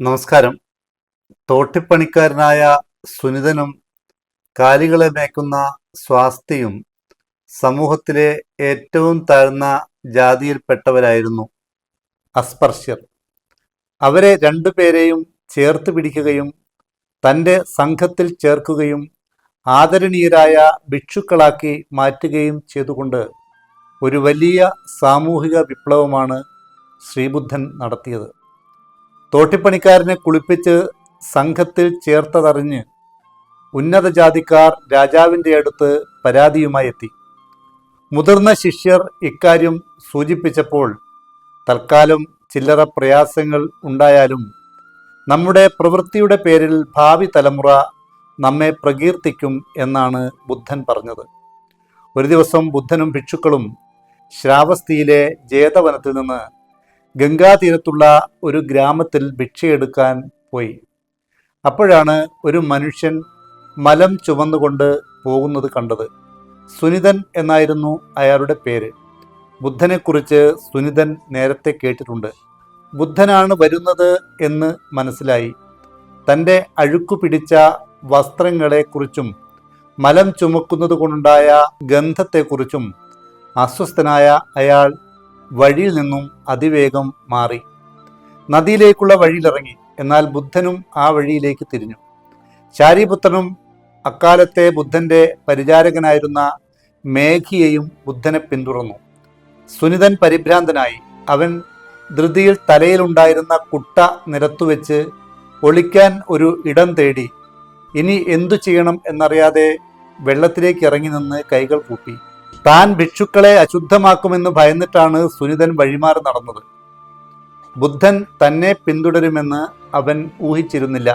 നമസ്കാരം. തോട്ടിപ്പണിക്കാരനായ സുനിതനും കാലികളെ മേക്കുന്ന സ്വാസ്ഥ്യയും സമൂഹത്തിലെ ഏറ്റവും താഴ്ന്ന ജാതിയിൽപ്പെട്ടവരായിരുന്നു അസ്പർശ്യർ. അവരെ രണ്ടുപേരെയും ചേർത്ത് പിടിക്കുകയും തന്റെ സംഘത്തിൽ ചേർക്കുകയും ആദരണീയരായ ഭിക്ഷുക്കളാക്കി മാറ്റുകയും ചെയ്തുകൊണ്ട് ഒരു വലിയ സാമൂഹിക വിപ്ലവമാണ് ശ്രീബുദ്ധൻ നടത്തിയത്. തോട്ടിപ്പണിക്കാരനെ കുളിപ്പിച്ച് സംഘത്തിൽ ചേർത്തതറിഞ്ഞ് ഉന്നത ജാതിക്കാർ രാജാവിന്റെ അടുത്ത് പരാതിയുമായി എത്തി മുതിർന്ന ശിഷ്യർ ഇക്കാര്യം സൂചിപ്പിച്ചപ്പോൾ തൽക്കാലം ചില്ലറ പ്രയാസങ്ങൾ ഉണ്ടായാലും നമ്മുടെ പ്രവൃത്തിയുടെ പേരിൽ ഭാവി തലമുറ നമ്മെ പ്രകീർത്തിക്കും എന്നാണ് ബുദ്ധൻ പറഞ്ഞത്. ഒരു ദിവസം ബുദ്ധനും ഭിക്ഷുക്കളും ശ്രാവസ്തിയിലെ ജേതവനത്തിൽ നിന്ന് ഗംഗാതീരത്തുള്ള ഒരു ഗ്രാമത്തിൽ ഭിക്ഷയെടുക്കാൻ പോയി. അപ്പോഴാണ് ഒരു മനുഷ്യൻ മലം ചുമന്നുകൊണ്ട് പോകുന്നത് കണ്ടത്. സുനിതൻ എന്നായിരുന്നു അയാളുടെ പേര്. ബുദ്ധനെക്കുറിച്ച് സുനിതൻ നേരത്തെ കേട്ടിട്ടുണ്ട്. ബുദ്ധനാണ് വരുന്നത് എന്ന് മനസ്സിലായി. തന്റെ അഴുക്കു പിടിച്ച വസ്ത്രങ്ങളെക്കുറിച്ചും മലം ചുമക്കുന്നത് കൊണ്ടുണ്ടായ ഗന്ധത്തെക്കുറിച്ചും അസ്വസ്ഥനായ അയാൾ വഴിയിൽ നിന്നും അതിവേഗം മാറി. നദിയിലേക്കുള്ള വഴിയിലിറങ്ങി. എന്നാൽ ബുദ്ധനും ആ വഴിയിലേക്ക് തിരിഞ്ഞു. ശാരിപുത്രനും അക്കാലത്തെ ബുദ്ധന്റെ പരിചാരകനായിരുന്ന മേഘിയെയും ബുദ്ധനെ പിന്തുടർന്നു. സുനിതൻ പരിഭ്രാന്തനായി. അവൻ ധൃതിയിൽ തലയിലുണ്ടായിരുന്ന കുട്ട നിരത്തുവെച്ച് ഒളിക്കാൻ ഒരു ഇടം തേടി. ഇനി എന്തു ചെയ്യണം എന്നറിയാതെ വെള്ളത്തിലേക്ക് ഇറങ്ങി നിന്ന് കൈകൾ കൂപ്പി. താൻ ഭിക്ഷുക്കളെ അശുദ്ധമാക്കുമെന്ന് ഭയന്നിട്ടാണ് സുനിതൻ വഴിമാറി നടന്നത്. ബുദ്ധൻ തന്നെ പിന്തുടരുമെന്ന് അവൻ ഊഹിച്ചിരുന്നില്ല.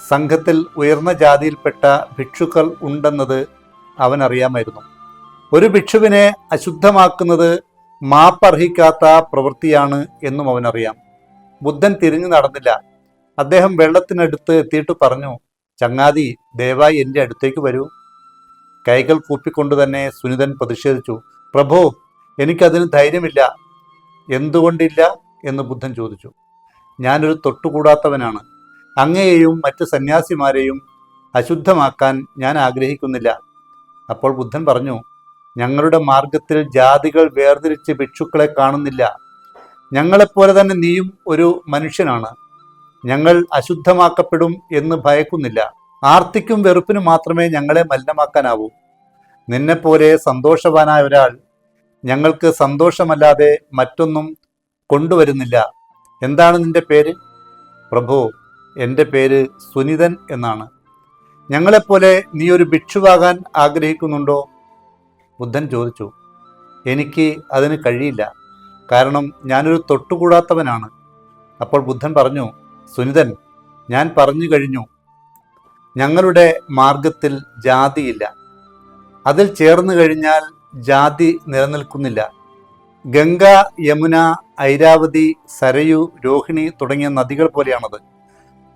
സംഘത്തിൽ ഉയർന്ന ജാതിയിൽപ്പെട്ട ഭിക്ഷുക്കൾ ഉണ്ടെന്നത് അവൻ അറിയാമായിരുന്നു ഒരു ഭിക്ഷുവിനെ അശുദ്ധമാക്കുന്നത് മാപ്പർഹിക്കാത്ത പ്രവൃത്തിയാണ് എന്നും അവനറിയാം. ബുദ്ധൻ തിരിഞ്ഞു നടന്നില്ല. അദ്ദേഹം വെള്ളത്തിനടുത്ത് എത്തിയിട്ട് പറഞ്ഞു ചങ്ങാതി ദയവായി എന്റെ അടുത്തേക്ക് വരൂ. കൈകൾ കൂപ്പിക്കൊണ്ട് തന്നെ സുനിതൻ പ്രതിഷേധിച്ചു പ്രഭു എനിക്കതിന് ധൈര്യമില്ല. എന്തുകൊണ്ടില്ല? എന്ന് ബുദ്ധൻ ചോദിച്ചു. ഞാനൊരു തൊട്ടുകൂടാത്തവനാണ്. അങ്ങയെയും മറ്റ് സന്യാസിമാരെയും അശുദ്ധമാക്കാൻ ഞാൻ ആഗ്രഹിക്കുന്നില്ല. അപ്പോൾ ബുദ്ധൻ പറഞ്ഞു ഞങ്ങളുടെ മാർഗത്തിൽ ജാതികൾ വേർതിരിച്ച് ഭിക്ഷുക്കളെ കാണുന്നില്ല. ഞങ്ങളെപ്പോലെ തന്നെ നീയും ഒരു മനുഷ്യനാണ്. ഞങ്ങൾ അശുദ്ധമാക്കപ്പെടും എന്ന് ഭയക്കുന്നില്ല. ആർത്തിക്കും വെറുപ്പിനും മാത്രമേ ഞങ്ങളെ മലിനമാക്കാനാവൂ. നിന്നെപ്പോലെ സന്തോഷവാനായ ഒരാൾ ഞങ്ങൾക്ക് സന്തോഷമല്ലാതെ മറ്റൊന്നും കൊണ്ടുവരുന്നില്ല. എന്താണ് നിന്റെ പേര്? പ്രഭു എന്റെ പേര് സുനിതൻ എന്നാണ്. ഞങ്ങളെപ്പോലെ നീ ഒരു ഭിക്ഷുവാകാൻ ആഗ്രഹിക്കുന്നുണ്ടോ? ബുദ്ധൻ ചോദിച്ചു. എനിക്ക് അതിന് കഴിയില്ല. കാരണം ഞാനൊരു തൊട്ടുകൂടാത്തവനാണ്. അപ്പോൾ ബുദ്ധൻ പറഞ്ഞു സുനിതൻ ഞാൻ പറഞ്ഞു കഴിഞ്ഞു. ഞങ്ങളുടെ മാർഗത്തിൽ ജാതിയില്ല. അതിൽ ചേർന്ന് കഴിഞ്ഞാൽ ജാതി നിലനിൽക്കുന്നില്ല. ഗംഗ യമുന ഐരാവതി സരയു രോഹിണി തുടങ്ങിയ നദികൾ പോലെയാണത്.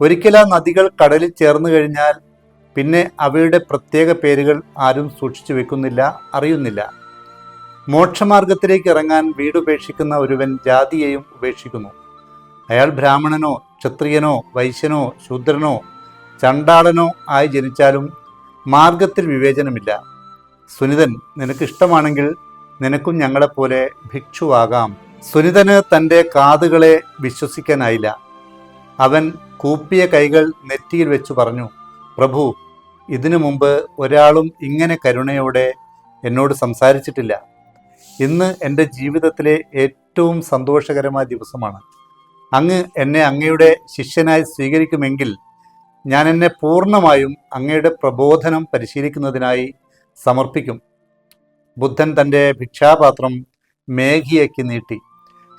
ഒരിക്കൽ ആ നദികൾ കടലിൽ ചേർന്ന് കഴിഞ്ഞാൽ പിന്നെ അവയുടെ പ്രത്യേക പേരുകൾ ആരും സൂക്ഷിച്ചു വെക്കുന്നില്ല അറിയുന്നില്ല. മോക്ഷമാർഗത്തിലേക്ക് ഇറങ്ങാൻ വീടുപേക്ഷിക്കുന്ന ഒരുവൻ ജാതിയെയും ഉപേക്ഷിക്കുന്നു. അയാൾ ബ്രാഹ്മണനോ ക്ഷത്രിയനോ വൈശ്യനോ ശൂദ്രനോ ചണ്ടാളനോ ആയി ജനിച്ചാലും മാർഗത്തിൽ വിവേചനമില്ല. സുനിതൻ നിനക്ക് ഇഷ്ടമാണെങ്കിൽ നിനക്കും ഞങ്ങളെപ്പോലെ ഭിക്ഷുവാകാം. സുനിതന് തന്റെ കാതുകളെ വിശ്വസിക്കാനായില്ല. അവൻ കൂപ്പിയ കൈകൾ നെറ്റിയിൽ വെച്ചു പറഞ്ഞു പ്രഭു ഇതിനു മുമ്പ് ഒരാളും ഇങ്ങനെ കരുണയോടെ എന്നോട് സംസാരിച്ചിട്ടില്ല. ഇന്ന് എന്റെ ജീവിതത്തിലെ ഏറ്റവും സന്തോഷകരമായ ദിവസമാണ്. അങ്ങ് എന്നെ അങ്ങയുടെ ശിഷ്യനായി സ്വീകരിക്കുമെങ്കിൽ ഞാൻ എന്നെ പൂർണമായും അങ്ങയുടെ പ്രബോധനം പരിശീലിക്കുന്നതിനായി സമർപ്പിക്കും. ബുദ്ധൻ തന്റെ ഭിക്ഷാപാത്രം മേഘിയയ്ക്ക് നീട്ടി.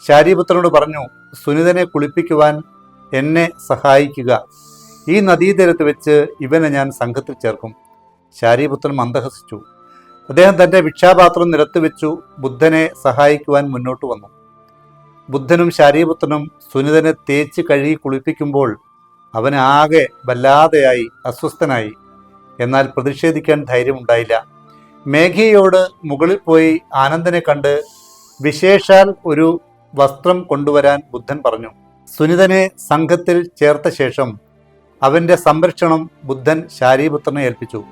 ശാരിപുത്രനോട് പറഞ്ഞു സുനിതനെ കുളിപ്പിക്കുവാൻ എന്നെ സഹായിക്കുക. ഈ നദീതീരത്ത് വെച്ച് ഇവനെ ഞാൻ സംഘത്തിൽ ചേർക്കും. ശാരിപുത്രൻ മന്ദഹസിച്ചു. അദ്ദേഹം തന്റെ ഭിക്ഷാപാത്രം നിരത്ത് വെച്ചു ബുദ്ധനെ സഹായിക്കുവാൻ മുന്നോട്ട് വന്നു. ബുദ്ധനും ശാരിപുത്രനും സുനിതനെ തേച്ച് കഴുകി കുളിപ്പിക്കുമ്പോൾ അവൻ ആകെ വല്ലാതെയായി അസ്വസ്ഥനായി. എന്നാൽ പ്രതിഷേധിക്കാൻ ധൈര്യമുണ്ടായില്ല. മേഘയോട് മുകളിൽ പോയി ആനന്ദനെ കണ്ട് വിശേഷാൽ ഒരു വസ്ത്രം കൊണ്ടുവരാൻ ബുദ്ധൻ പറഞ്ഞു. സുനിതനെ സംഘത്തിൽ ചേർത്ത ശേഷം അവന്റെ സംരക്ഷണം ബുദ്ധൻ ശാരീപുത്രനെ ഏൽപ്പിച്ചു.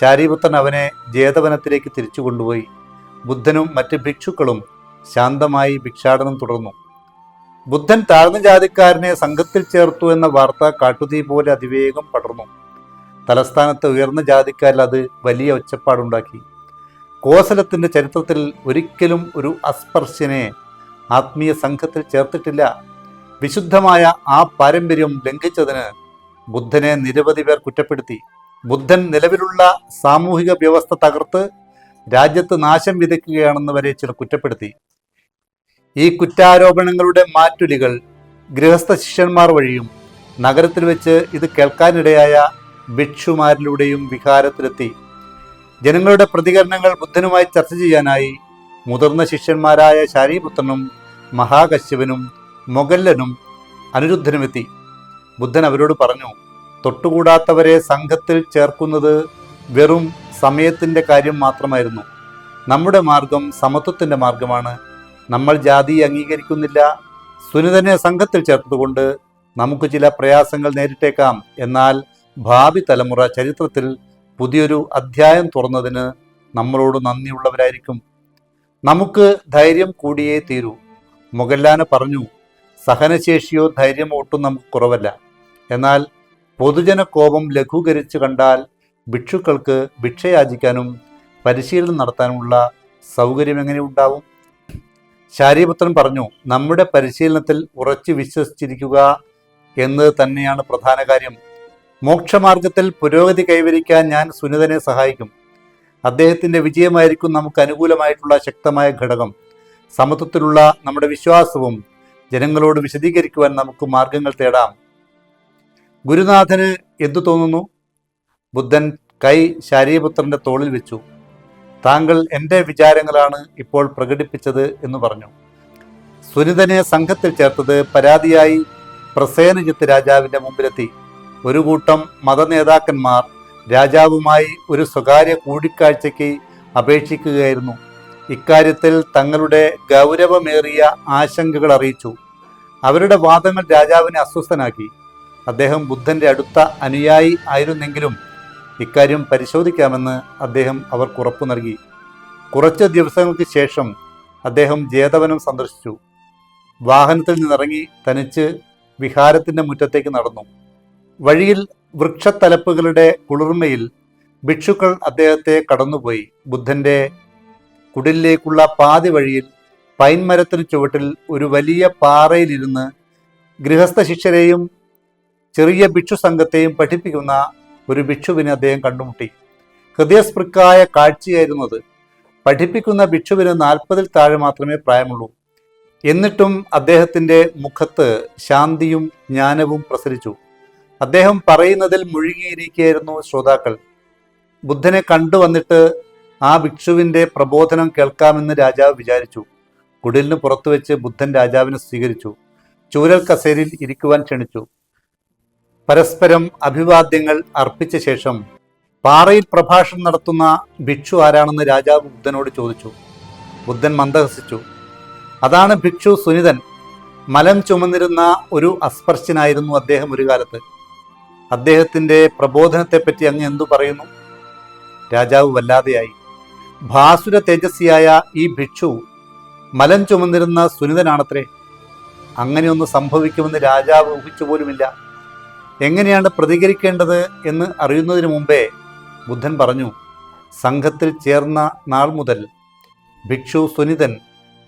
ശാരീപുത്രൻ അവനെ ജേതവനത്തിലേക്ക് തിരിച്ചു കൊണ്ടുപോയി. ബുദ്ധനും മറ്റ് ഭിക്ഷുക്കളും ശാന്തമായി ഭിക്ഷാടനം തുടർന്നു. ബുദ്ധൻ താഴ്ന്ന ജാതിക്കാരനെ സംഘത്തിൽ ചേർത്തു എന്ന വാർത്ത കാട്ടുതീ പോലെ അതിവേഗം പടർന്നു. തലസ്ഥാനത്ത് ഉയർന്ന ജാതിക്കാരിൽ അത് വലിയ ഒച്ചപ്പാടുണ്ടാക്കി. കോസലത്തിന്റെ ചരിത്രത്തിൽ ഒരിക്കലും ഒരു അസ്പർശനെ ആത്മീയ സംഘത്തിൽ ചേർത്തിട്ടില്ല. വിശുദ്ധമായ ആ പാരമ്പര്യം ലംഘിച്ചതിന് ബുദ്ധനെ നിരവധി പേർ കുറ്റപ്പെടുത്തി. ബുദ്ധൻ നിലവിലുള്ള സാമൂഹിക വ്യവസ്ഥ തകർത്ത് രാജ്യത്ത് നാശം വിതയ്ക്കുകയാണെന്ന് വരെ ചിലർ കുറ്റപ്പെടുത്തി. ഈ കുറ്റാരോപണങ്ങളുടെ മാറ്റുലികൾ ഗൃഹസ്ഥ ശിഷ്യന്മാർ വഴിയും നഗരത്തിൽ വെച്ച് ഇത് കേൾക്കാനിടയായ ഭിക്ഷുമാരിലൂടെയും വികാരത്തിലെത്തി ജനങ്ങളുടെ പ്രതികരണങ്ങൾ ബുദ്ധനുമായി ചർച്ച ചെയ്യാനായി മുതിർന്ന ശിഷ്യന്മാരായ ശാരീപുത്രനും മഹാകശ്യപനും മൊഗല്ലനും അനിരുദ്ധനുമെത്തി. ബുദ്ധൻ അവരോട് പറഞ്ഞു തൊട്ടുകൂടാത്തവരെ സംഘത്തിൽ ചേർക്കുന്നത് വെറും സമയത്തിന്റെ കാര്യം മാത്രമായിരുന്നു. നമ്മുടെ മാർഗം സമത്വത്തിന്റെ മാർഗമാണ്. നമ്മൾ ജാതി അംഗീകരിക്കുന്നില്ല. സുനിതനെ സംഘത്തിൽ ചേർത്തതുകൊണ്ട് നമുക്ക് ചില പ്രയാസങ്ങൾ നേരിട്ടേക്കാം. എന്നാൽ ഭാവി തലമുറ ചരിത്രത്തിൽ പുതിയൊരു അധ്യായം തുറന്നതിന് നമ്മളോട് നന്ദിയുള്ളവരായിരിക്കും. നമുക്ക് ധൈര്യം കൂടിയേ തീരൂ. മുഗല്ലാന പറഞ്ഞു സഹനശേഷിയോ ധൈര്യമോ ഒട്ടും നമുക്ക് കുറവല്ല. എന്നാൽ പൊതുജന കോപം ലഘൂകരിച്ചു കണ്ടാൽ ഭിക്ഷുക്കൾക്ക് ഭിക്ഷയാചിക്കാനും പരിശീലനം നടത്താനുമുള്ള സൗകര്യം എങ്ങനെ ഉണ്ടാവും? ശാരീപുത്രൻ പറഞ്ഞു നമ്മുടെ പരിശീലനത്തിൽ ഉറച്ചു വിശ്വസിച്ചിരിക്കുക എന്നത് തന്നെയാണ് പ്രധാന കാര്യം. മോക്ഷമാർഗത്തിൽ പുരോഗതി കൈവരിക്കാൻ ഞാൻ സുനിതനെ സഹായിക്കും. അദ്ദേഹത്തിന്റെ വിജയമായിരിക്കും നമുക്ക് അനുകൂലമായിട്ടുള്ള ശക്തമായ ഘടകം. സമത്വത്തിലുള്ള നമ്മുടെ വിശ്വാസവും ജനങ്ങളോട് വിശദീകരിക്കുവാൻ നമുക്ക് മാർഗങ്ങൾ തേടാം. ഗുരുനാഥന് എന്തു തോന്നുന്നു? ബുദ്ധൻ കൈ ശാരീപുത്രന്റെ തോളിൽ വെച്ചു. താങ്കൾ എന്റെ വിചാരങ്ങളാണ് ഇപ്പോൾ പ്രകടിപ്പിച്ചത് എന്ന് പറഞ്ഞു. സുനിതനെ സംഘത്തിൽ ചേർത്തത് പരാതിയായി പ്രസേനജിത്ത് രാജാവിന്റെ മുമ്പിലെത്തി. ഒരു കൂട്ടം മതനേതാക്കന്മാർ രാജാവുമായി ഒരു സ്വകാര്യ കൂടിക്കാഴ്ചയ്ക്ക് അപേക്ഷിക്കുകയായിരുന്നു. ഇക്കാര്യത്തിൽ തങ്ങളുടെ ഗൗരവമേറിയ ആശങ്കകൾ അറിയിച്ചു. അവരുടെ വാദങ്ങൾ രാജാവിനെ അസ്വസ്ഥനാക്കി. അദ്ദേഹം ബുദ്ധന്റെ അടുത്ത അനുയായി ആയിരുന്നെങ്കിലും ഇക്കാര്യം പരിശോധിക്കാമെന്ന് അദ്ദേഹം അവർക്ക് ഉറപ്പു നൽകി. കുറച്ച് ദിവസങ്ങൾക്ക് ശേഷം അദ്ദേഹം ജേതവനം സന്ദർശിച്ചു. വാഹനത്തിൽ നിന്നിറങ്ങി തനിച്ച് വിഹാരത്തിന്റെ മുറ്റത്തേക്ക് നടന്നു. വഴിയിൽ വൃക്ഷത്തലപ്പുകളുടെ കുളിർമയിൽ ഭിക്ഷുക്കൾ അദ്ദേഹത്തെ കടന്നുപോയി. ബുദ്ധന്റെ കുടിലേക്കുള്ള പാതി വഴിയിൽ പൈൻമരത്തിന് ചുവട്ടിൽ ഒരു വലിയ പാറയിലിരുന്ന് ഗൃഹസ്ഥ ശിഷ്യരെയും ചെറിയ ഭിക്ഷു സംഘത്തെയും പഠിപ്പിക്കുന്ന ഒരു ഭിക്ഷുവിനെ അദ്ദേഹം കണ്ടുമുട്ടി. ഹൃദയസ്പൃക്കായ കാഴ്ചയായിരുന്നു അത് പഠിപ്പിക്കുന്ന ഭിക്ഷുവിന് നാൽപ്പതിൽ താഴെ മാത്രമേ പ്രായമുള്ളൂ. എന്നിട്ടും അദ്ദേഹത്തിന്റെ മുഖത്ത് ശാന്തിയും ജ്ഞാനവും പ്രസരിച്ചു. അദ്ദേഹം പറയുന്നതിൽ മുഴുകിയിരിക്കുകയായിരുന്നു ശ്രോതാക്കൾ. ബുദ്ധനെ കണ്ടുവന്നിട്ട് ആ ഭിക്ഷുവിന്റെ പ്രബോധനം കേൾക്കാമെന്ന് രാജാവ് വിചാരിച്ചു. കുടിലിന് പുറത്തു വെച്ച് ബുദ്ധൻ രാജാവിനെ സ്വീകരിച്ചു. ചൂരൽ കസേരയിൽ ഇരിക്കുവാൻ ക്ഷണിച്ചു. പരസ്പരം അഭിവാദ്യങ്ങൾ അർപ്പിച്ച ശേഷം പാറയിൽ പ്രഭാഷണം നടത്തുന്ന ഭിക്ഷു ആരാണെന്ന് രാജാവ് ബുദ്ധനോട് ചോദിച്ചു. ബുദ്ധൻ മന്ദഹസിച്ചു. അതാണ് ഭിക്ഷു സുനിതൻ. മലം ചുമന്നിരുന്ന ഒരു അസ്പർശ്യനായിരുന്നു അദ്ദേഹം ഒരു കാലത്ത്. അദ്ദേഹത്തിന്റെ പ്രബോധനത്തെപ്പറ്റി അങ്ങ് എന്തു പറയുന്നു? രാജാവ് വല്ലാതെയായി. ഭാസുര തേജസ്വിയായ ഈ ഭിക്ഷു മലം ചുമന്നിരുന്ന സുനിതനാണത്രേ. അങ്ങനെയൊന്ന് സംഭവിക്കുമെന്ന് രാജാവ് ഊഹിച്ചു പോലുമില്ല. എങ്ങനെയാണ് പ്രതികരിക്കേണ്ടത് എന്ന് അറിയുന്നതിന് മുമ്പേ ബുദ്ധൻ പറഞ്ഞു സംഘത്തിൽ ചേർന്ന നാൾ മുതൽ ഭിക്ഷു സുനിതൻ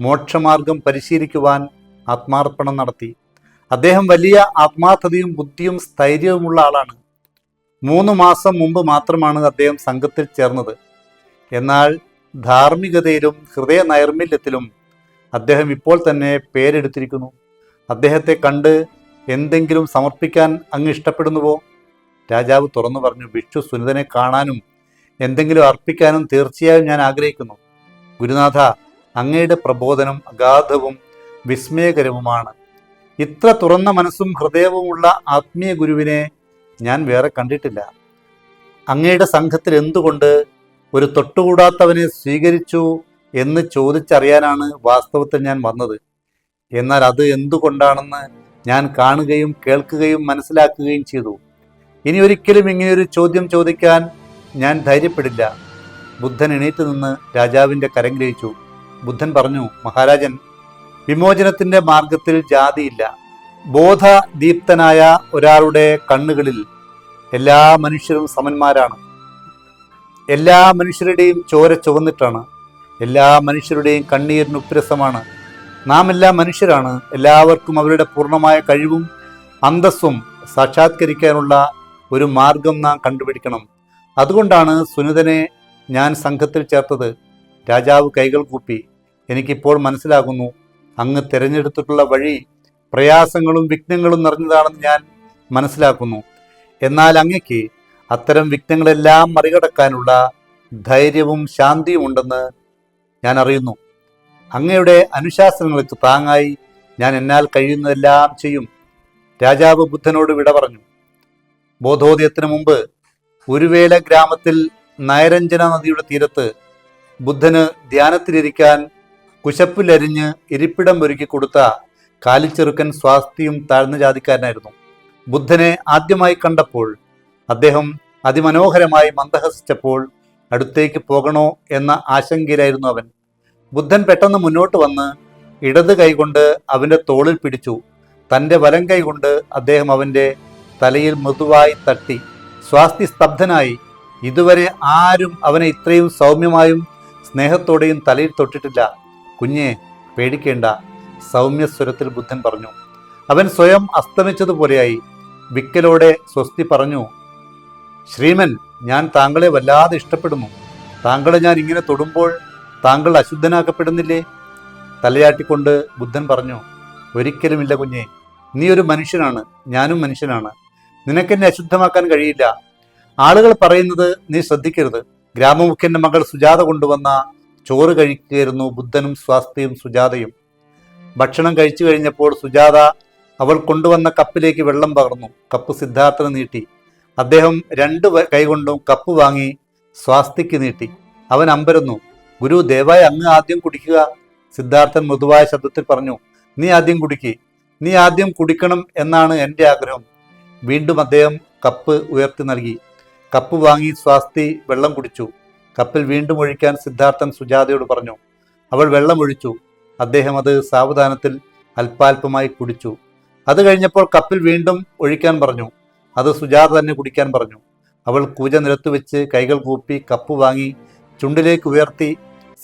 മോക്ഷമാർഗം പരിശീലിക്കുവാൻ ആത്മാർപ്പണം നടത്തി. അദ്ദേഹം വലിയ ആത്മാർത്ഥതയും ബുദ്ധിയും സ്ഥൈര്യവുമുള്ള ആളാണ്. മൂന്ന് മാസം മുമ്പ് മാത്രമാണ് അദ്ദേഹം സംഘത്തിൽ ചേർന്നത്. എന്നാൽ ധാർമ്മികതയിലും ഹൃദയ നൈർമല്യത്തിലും അദ്ദേഹം ഇപ്പോൾ തന്നെ പേരെടുത്തിരിക്കുന്നു. അദ്ദേഹത്തെ കണ്ട് എന്തെങ്കിലും സമർപ്പിക്കാൻ അങ്ങ് ഇഷ്ടപ്പെടുന്നുവോ? രാജാവ് തുറന്നു പറഞ്ഞു ഭിക്ഷു സുനിതനെ കാണാനും എന്തെങ്കിലും അർപ്പിക്കാനും തീർച്ചയായും ഞാൻ ആഗ്രഹിക്കുന്നു. ഗുരുനാഥ അങ്ങയുടെ പ്രബോധനം അഗാധവും വിസ്മയകരവുമാണ്. ഇത്ര തുറന്ന മനസ്സും ഹൃദയവുമുള്ള ആത്മീയ ഗുരുവിനെ ഞാൻ വേറെ കണ്ടിട്ടില്ല. അങ്ങയുടെ സംഘത്തിൽ എന്തുകൊണ്ട് ഒരു തൊട്ടുകൂടാത്തവനെ സ്വീകരിച്ചു എന്ന് ചോദിച്ചറിയാനാണ് വാസ്തവത്തിൽ ഞാൻ വന്നത്. എന്നാൽ അത് എന്തുകൊണ്ടാണെന്ന് ഞാൻ കാണുകയും കേൾക്കുകയും മനസ്സിലാക്കുകയും ചെയ്തു. ഇനി ഒരിക്കലും ഇങ്ങനെയൊരു ചോദ്യം ചോദിക്കാൻ ഞാൻ ധൈര്യപ്പെടില്ല. ബുദ്ധൻ എണീറ്റ് നിന്ന് രാജാവിന്റെ ഗ്രഹിച്ചു. ബുദ്ധൻ പറഞ്ഞു മഹാരാജൻ വിമോചനത്തിന്റെ മാർഗത്തിൽ ജാതിയില്ല. ബോധദീപ്തനായ ഒരാളുടെ കണ്ണുകളിൽ എല്ലാ മനുഷ്യരും സമന്മാരാണ്. എല്ലാ മനുഷ്യരുടെയും ചോര ചുവന്നിട്ടാണ്. എല്ലാ മനുഷ്യരുടെയും കണ്ണീരിന് ഉപ്പരസമാണ് നാം എല്ലാ മനുഷ്യരാണ്. എല്ലാവർക്കും അവരുടെ പൂർണമായ കഴിവും അന്തസ്സും സാക്ഷാത്കരിക്കാനുള്ള ഒരു മാർഗം നാം കണ്ടുപിടിക്കണം. അതുകൊണ്ടാണ് സുനിതനെ ഞാൻ സംഘത്തിൽ ചേർത്തത്. രാജാവ് കൈകൾ കൂപ്പി. എനിക്കിപ്പോൾ മനസ്സിലാകുന്നു അങ്ങ് തിരഞ്ഞെടുത്തിട്ടുള്ള വഴി പ്രയാസങ്ങളും വിഘ്നങ്ങളും നിറഞ്ഞതാണെന്ന് ഞാൻ മനസ്സിലാക്കുന്നു. എന്നാൽ അങ്ങയ്ക്ക് അത്തരം വിഘ്നങ്ങളെല്ലാം മറികടക്കാനുള്ള ധൈര്യവും ശാന്തിയും ഉണ്ടെന്ന് ഞാൻ അറിയുന്നു. അങ്ങയുടെ അനുശാസനങ്ങൾക്ക് താങ്ങായി ഞാൻ എന്നാൽ കഴിയുന്നതെല്ലാം ചെയ്യും. രാജാവ് ബുദ്ധനോട് വിട പറഞ്ഞു. ബോധോദയത്തിന് മുമ്പ് ഒരുവേല ഗ്രാമത്തിൽ നയരഞ്ജന നദിയുടെ തീരത്ത് ബുദ്ധന് ധ്യാനത്തിലിരിക്കാൻ കുശപ്പിലരിഞ്ഞ് ഇരിപ്പിടം ഒരുക്കി കൊടുത്ത കാലിച്ചെറുക്കൻ സ്വാസ്ഥ്യം താഴ്ന്ന ജാതിക്കാരനായിരുന്നു. ബുദ്ധനെ ആദ്യമായി കണ്ടപ്പോൾ അദ്ദേഹം അതിമനോഹരമായി മന്ദഹസിച്ചപ്പോൾ അടുത്തേക്ക് പോകണോ എന്ന ആശങ്കയിലായിരുന്നു അവൻ. ബുദ്ധൻ പെട്ടെന്ന് മുന്നോട്ട് വന്ന് ഇടത് കൈകൊണ്ട് അവന്റെ തോളിൽ പിടിച്ചു. തന്റെ വലം കൈകൊണ്ട് അദ്ദേഹം അവന്റെ തലയിൽ മൃദുവായി തട്ടി. സ്വാസ്തി സ്തബ്ധനായി. ഇതുവരെ ആരും അവനെ ഇത്രയും സൗമ്യമായും സ്നേഹത്തോടെയും തലയിൽ തൊട്ടിട്ടില്ല. കുഞ്ഞെ പേടിക്കേണ്ട. സൗമ്യസ്വരത്തിൽ ബുദ്ധൻ പറഞ്ഞു. അവൻ സ്വയം അസ്തമിച്ചതുപോലെയായി. വിക്കലോടെ സ്വസ്തി പറഞ്ഞു ശ്രീമൻ ഞാൻ താങ്കളെ വല്ലാതെ ഇഷ്ടപ്പെടുന്നു. താങ്കളെ ഞാൻ ഇങ്ങനെ തൊടുമ്പോൾ താങ്കൾ അശുദ്ധനാക്കപ്പെടുന്നില്ലേ? തലയാട്ടിക്കൊണ്ട് ബുദ്ധൻ പറഞ്ഞു ഒരിക്കലുമില്ല കുഞ്ഞെ നീ ഒരു മനുഷ്യനാണ് ഞാനും മനുഷ്യനാണ്. നിനക്കെന്നെ അശുദ്ധമാക്കാൻ കഴിയില്ല. ആളുകൾ പറയുന്നത് നീ ശ്രദ്ധിക്കരുത്. ഗ്രാമമുഖ്യന്റെ മകൾ സുജാത കൊണ്ടുവന്ന ചോറ് കഴിക്കുകയായിരുന്നു ബുദ്ധനും സ്വാസ്ഥ്യയും സുജാതയും. ഭക്ഷണം കഴിച്ചു കഴിഞ്ഞപ്പോൾ സുജാത അവൾ കൊണ്ടുവന്ന കപ്പിലേക്ക് വെള്ളം പകർന്നു. കപ്പ് സിദ്ധാർത്ഥന് നീട്ടി. അദ്ദേഹം രണ്ട് കൈകൊണ്ടും കപ്പ് വാങ്ങി സ്വാസ്തിക്ക് നീട്ടി. അവൻ അമ്പരന്നു. ഗുരു ദയവായി അങ്ങ് ആദ്യം കുടിക്കുക. സിദ്ധാർത്ഥൻ മൃദുവായ ശബ്ദത്തിൽ പറഞ്ഞു നീ ആദ്യം കുടിക്ക്. നീ ആദ്യം കുടിക്കണം എന്നാണ് എന്റെ ആഗ്രഹം. വീണ്ടും അദ്ദേഹം കപ്പ് ഉയർത്തി നൽകി. കപ്പ് വാങ്ങി സ്വാസ്തി വെള്ളം കുടിച്ചു. കപ്പിൽ വീണ്ടും ഒഴിക്കാൻ സിദ്ധാർത്ഥൻ സുജാതയോട് പറഞ്ഞു അവൾ വെള്ളം ഒഴിച്ചു. അദ്ദേഹം അത് സാവധാനത്തിൽ അല്പാൽപമായി കുടിച്ചു. അത് കഴിഞ്ഞപ്പോൾ കപ്പിൽ വീണ്ടും ഒഴിക്കാൻ പറഞ്ഞു. അത് സുജാത തന്നെ കുടിക്കാൻ പറഞ്ഞു. അവൾ കൂജ നിലത്തു വെച്ച് കൈകൾ കൂപ്പി കപ്പ് വാങ്ങി ചുണ്ടിലേക്ക് ഉയർത്തി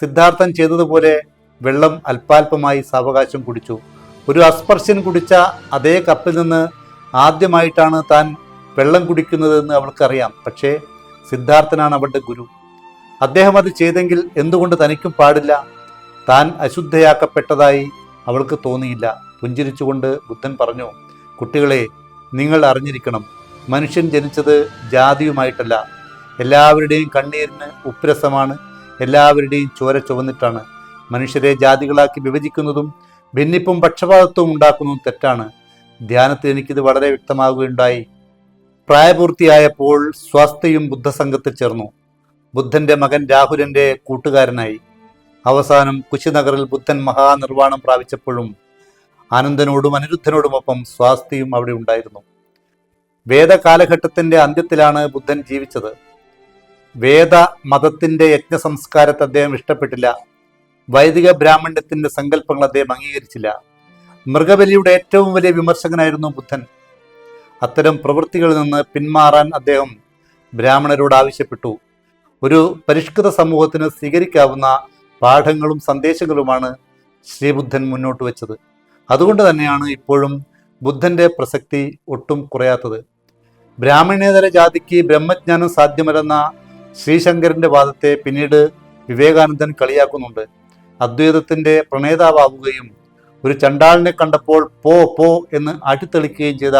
സിദ്ധാർത്ഥൻ ചെയ്തതുപോലെ വെള്ളം അല്പാൽപമായി സാവകാശം കുടിച്ചു. ഒരു അസ്പർശൻ കുടിച്ച അതേ കപ്പിൽ നിന്ന് ആദ്യമായിട്ടാണ് താൻ വെള്ളം കുടിക്കുന്നതെന്ന് അവൾക്കറിയാം. പക്ഷേ സിദ്ധാർത്ഥനാണ് അവളുടെ ഗുരു. അദ്ദേഹം അത് ചെയ്തെങ്കിൽ എന്തുകൊണ്ട് തനിക്കും പാടില്ല? താൻ അശുദ്ധയാക്കപ്പെട്ടതായി അവൾക്ക് തോന്നിയില്ല. പുഞ്ചിരിച്ചുകൊണ്ട് ബുദ്ധൻ പറഞ്ഞു കുട്ടികളെ നിങ്ങൾ അറിഞ്ഞിരിക്കണം. മനുഷ്യൻ ജനിച്ചത് ജാതിയുമായിട്ടല്ല. എല്ലാവരുടെയും കണ്ണീരിന് ഉപ്പുരസമാണ് എല്ലാവരുടെയും ചോര ചുവന്നിട്ടാണ്. മനുഷ്യരെ ജാതികളാക്കി വിഭജിക്കുന്നതും ഭിന്നിപ്പും പക്ഷപാതത്വവും ഉണ്ടാക്കുന്നതും തെറ്റാണ്. ധ്യാനത്തിൽ എനിക്കിത് വളരെ വ്യക്തമാകുകയുണ്ടായി. പ്രായപൂർത്തിയായപ്പോൾ സ്വാസ്ഥയും ബുദ്ധസംഘത്തിൽ ചേർന്നു. ബുദ്ധന്റെ മകൻ രാഹുലന്റെ കൂട്ടുകാരനായി. അവസാനം കുശിനഗറിൽ ബുദ്ധൻ മഹാനിർവാണം പ്രാപിച്ചപ്പോഴും ആനന്ദനോടും അനിരുദ്ധനോടുമൊപ്പം സ്വാസ്ഥയും അവിടെ ഉണ്ടായിരുന്നു. വേദകാലഘട്ടത്തിന്റെ അന്ത്യത്തിലാണ് ബുദ്ധൻ ജീവിച്ചത്. വേദ മതത്തിന്റെ യജ്ഞ സംസ്കാരത്തെ അദ്ദേഹം ഇഷ്ടപ്പെട്ടില്ല. വൈദിക ബ്രാഹ്മണ്യത്തിന്റെ സങ്കല്പങ്ങൾ അദ്ദേഹം അംഗീകരിച്ചില്ല. മൃഗബലിയുടെ ഏറ്റവും വലിയ വിമർശകനായിരുന്നു ബുദ്ധൻ. അത്തരം പ്രവൃത്തികളിൽ നിന്ന് പിന്മാറാൻ അദ്ദേഹം ബ്രാഹ്മണരോട് ആവശ്യപ്പെട്ടു. ഒരു പരിഷ്കൃത സമൂഹത്തിന് സ്വീകരിക്കാവുന്ന പാഠങ്ങളും സന്ദേശങ്ങളുമാണ് ശ്രീബുദ്ധൻ മുന്നോട്ട് വെച്ചത്. അതുകൊണ്ട് തന്നെയാണ് ഇപ്പോഴും ബുദ്ധന്റെ പ്രസക്തി ഒട്ടും കുറയാത്തത്. ബ്രാഹ്മണേതര ജാതിക്ക് ബ്രഹ്മജ്ഞാനം സാധ്യമല്ലെന്ന ശ്രീശങ്കരന്റെ വാദത്തെ പിന്നീട് വിവേകാനന്ദൻ കളിയാക്കുന്നുണ്ട്. അദ്വൈതത്തിന്റെ പ്രണേതാവുകയും ഒരു ചണ്ടാളിനെ കണ്ടപ്പോൾ പോ പോ എന്ന് അടിത്തെളിക്കുകയും ചെയ്ത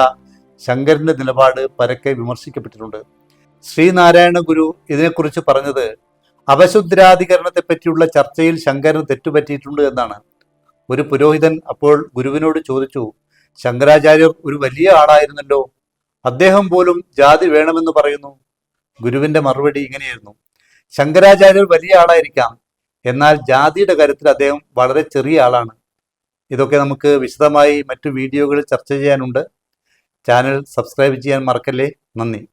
ശങ്കരന്റെ നിലപാട് പരക്കെ വിമർശിക്കപ്പെട്ടിട്ടുണ്ട്. ശ്രീനാരായണ ഗുരു ഇതിനെക്കുറിച്ച് പറഞ്ഞത് അപശുദ്രാധികരണത്തെ പറ്റിയുള്ള ചർച്ചയിൽ ശങ്കരന് തെറ്റുപറ്റിയിട്ടുണ്ട് എന്നാണ്. ഒരു പുരോഹിതൻ അപ്പോൾ ഗുരുവിനോട് ചോദിച്ചു ശങ്കരാചാര്യർ ഒരു വലിയ ആളായിരുന്നല്ലോ. അദ്ദേഹം പോലും ജാതി വേണമെന്ന് പറയുന്നു. ഗുരുവിന്റെ മറുപടി ഇങ്ങനെയായിരുന്നു. ശങ്കരാചാര്യർ വലിയ ആളായിരിക്കാം. എന്നാൽ ജാതിയുടെ കാര്യത്തിൽ അദ്ദേഹം വളരെ ചെറിയ ആളാണ്. ഇതൊക്കെ നമുക്ക് വിശദമായി മറ്റു വീഡിയോകളിൽ ചർച്ച ചെയ്യാനുണ്ട്. ചാനൽ സബ്സ്ക്രൈബ് ചെയ്യാൻ മറക്കല്ലേ? നന്ദി.